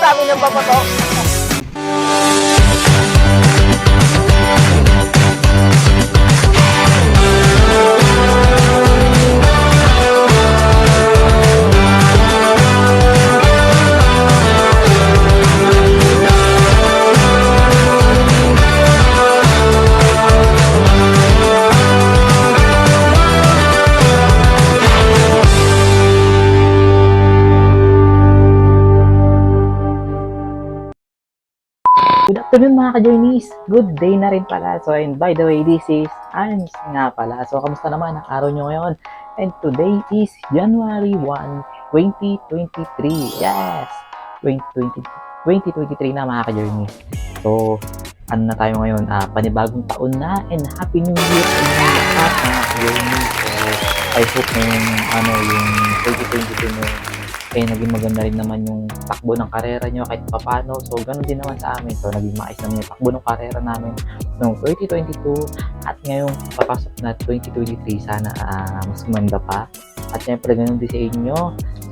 dami ng babato. Afternoon mga ka-journeys. Good day na rin pala. So, and by the way, this is Ans nga pala. So, kamusta naman ang araw nyo ngayon? And today is January 1, 2023. Yes! 2020, 2023 na mga ka-journeys. So, ano na tayo ngayon? Ah, panibagong taon na and Happy New Year sa inyo lahat mga ka-journeys. So, I hope na ano, yung 2022 nyo eh naging maganda rin naman yung takbo ng karera nyo kahit papano. So, ganun din naman sa amin. So, naging maayos naman yung takbo ng karera namin noong 2022 at ngayong papasok na 2023 sana ah, mas gumanda pa. At syempre, ganun din sa inyo.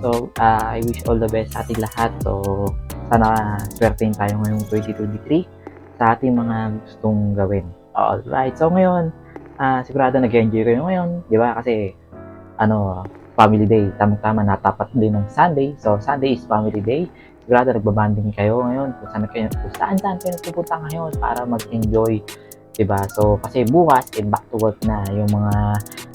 So, ah, I wish all the best sa ating lahat. So, sana swertein tayo ngayong 2023 sa ating mga gustong gawin. Alright. So, ngayon, ah, sigurado nag-enjoy kayo ngayon. Di ba? Kasi, ano, family day. Tamang-tama natapat din ng Sunday. So, Sunday is family day. Sigurado nagbabanding kayo ngayon kung saan kayo, kung saan saan kayo pupunta ngayon para mag-enjoy. Diba? So, kasi bukas, eh, back to work na yung mga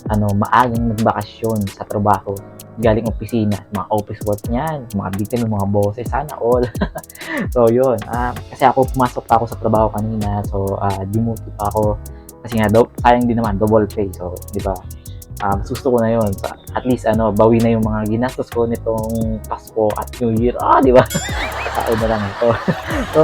ano, maagang nagbakasyon sa trabaho galing opisina, mga office work niyan, mga bitin ng mga bosses, sana all. so, yun. Ah, kasi ako, pumasok pa ako sa trabaho kanina. So, uh, demoted pa ako. Kasi nga, do- sayang din naman, double pay. So, di ba? Mas gusto ko na yun. At least, ano, bawi na yung mga ginastos ko nitong Pasko at New Year. Ah, di ba? Tao na lang ito. so,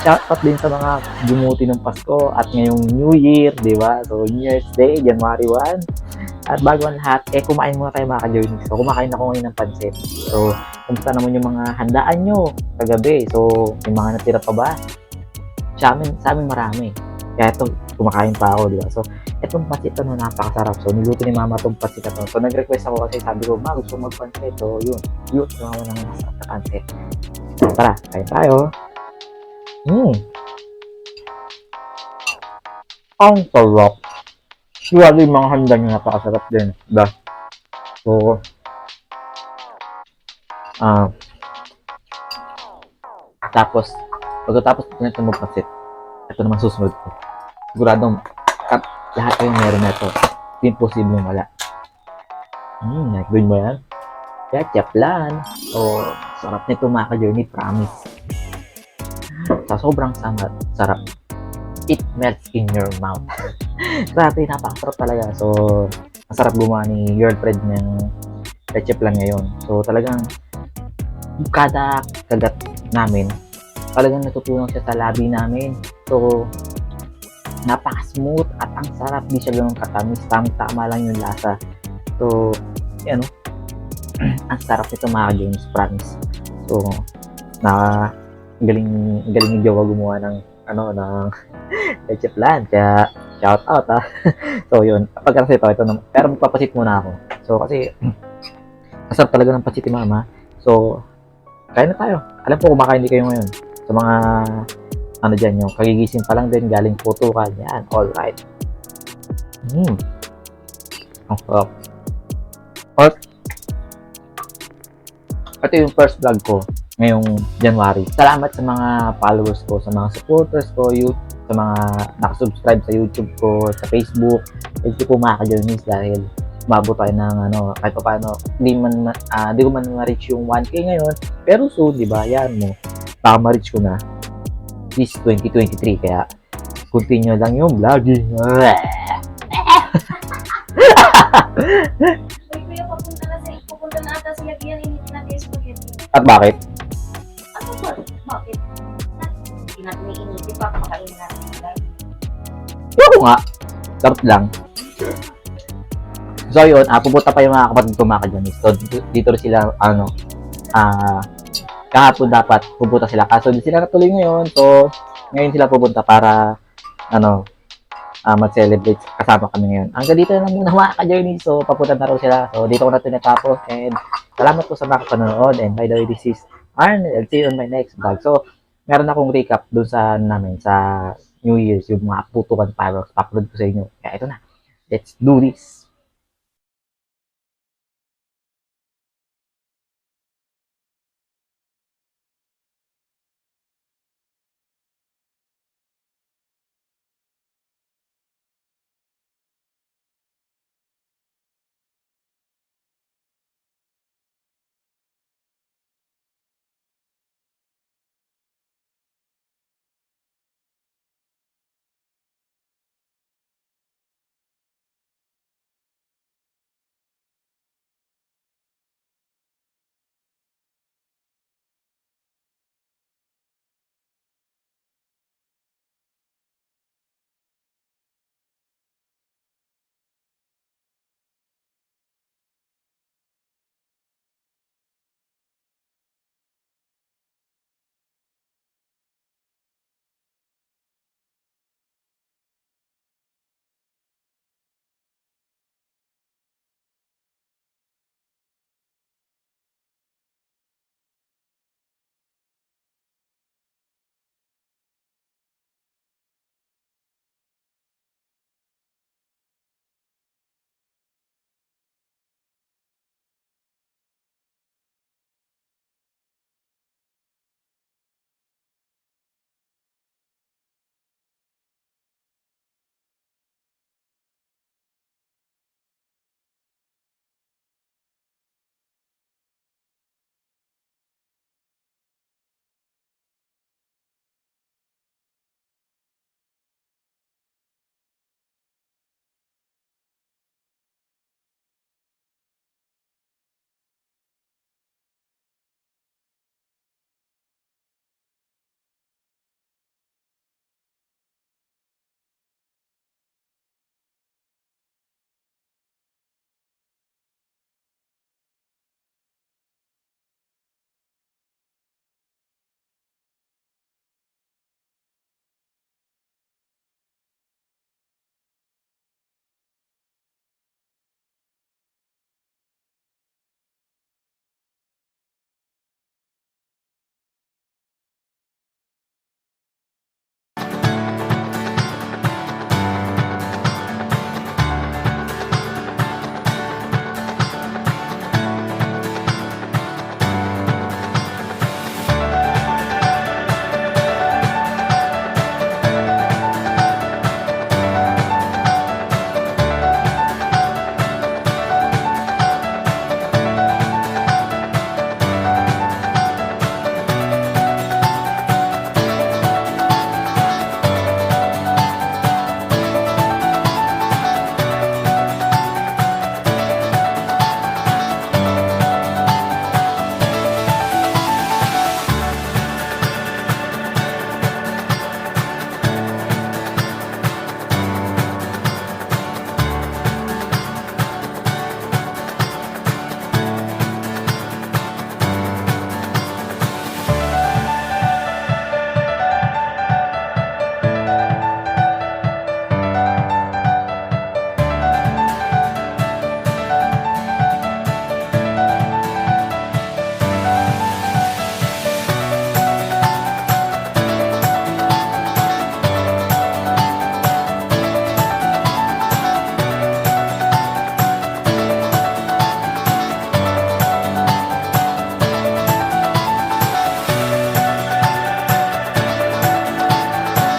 shout out din sa mga dumuti ng Pasko at ngayong New Year, di ba? So, New Year's Day, January 1. At bago ang lahat, eh, kumain muna tayo mga ka-journeys. So, kumakain ako ngayon ng pansit. So, kumusta naman yung mga handaan nyo kagabi? So, yung mga natira pa ba? Sa amin, sa amin marami. Kaya ito, kumakain pa ako, di ba? So, itong pansit na napakasarap. So, niluto ni mama itong pansit na to. So, nag-request ako kasi sabi ko, ma, gusto ko magpansit. So, yun. Yun, gumawa ng masarap na pansit. So, tara, kain tayo. Hmm. Ang sarap. Yung mga handa niya napakasarap din. Diba? So, ah, tapos, pagkatapos ko nito magpansit, ito naman susunod ko. Siguradong kat, lahat kayo meron na ito. Imposible wala. Hmm, good mo yan? Ketchup lang. So, sarap nito mga ka-journey, promise. Sa sobrang samat, sarap. It melts in your mouth. Grabe, napakasarap talaga. So, masarap gumawa ni girlfriend ng ketchup lang ngayon. So, talagang kada kagat namin, talagang natutunan siya sa labi namin. So, napaka-smooth at ang sarap. Di siya ganun katamis. Tama-tama lang yung lasa. So, yan o. ang sarap nito mga games, promise. So, na galing galing ni Jowa gumawa ng ano ng ketchup land kaya shout out ha so yun pag kasi ito ito naman pero magpapasit muna ako so kasi masarap talaga ng pasit ni mama so kain na tayo alam ko kumakain din kayo ngayon sa mga ano dyan yung kagigising pa lang din galing putukan yan alright hmm. Ang sarap. Or, ito yung first vlog ko ngayong January. Salamat sa mga followers ko, sa mga supporters ko, you, sa mga nakasubscribe sa YouTube ko, sa Facebook. Thank you po mga ka-journeys dahil umabot tayo ng ano, kahit pa paano, di man, ah, di ko man ma-reach yung 1K ngayon, pero soon, di ba, yan mo, baka ma-reach ko na this 2023, kaya continue lang yung vlogging. Uy, kuya, papunta na sa pupunta na ata sila yan, initin natin spaghetti. At bakit? Ano ba? Bakit? Hindi natin iinitin pa, kumakain natin sila. Yung nga, dapat lang. So yun, ah, pupunta pa yung mga kapatid ko mga ka-journeys. So dito, dito sila, ano, ah, kahapon dapat pupunta sila. Kaso di sila natuloy ngayon. So, ngayon sila pupunta para, ano, ah, mag-celebrate kasama kami ngayon. Hanggang dito na lang muna mga ka-journeys. So, papunta na raw sila. So, dito ko na tinatapos. And, salamat po sa mga panonood. And by the way, this is Arnel. See you on my next vlog. So, meron akong recap doon sa ano namin, sa New Year's, yung mga putukan fireworks. Papload ko sa inyo. Kaya ito na. Let's do this.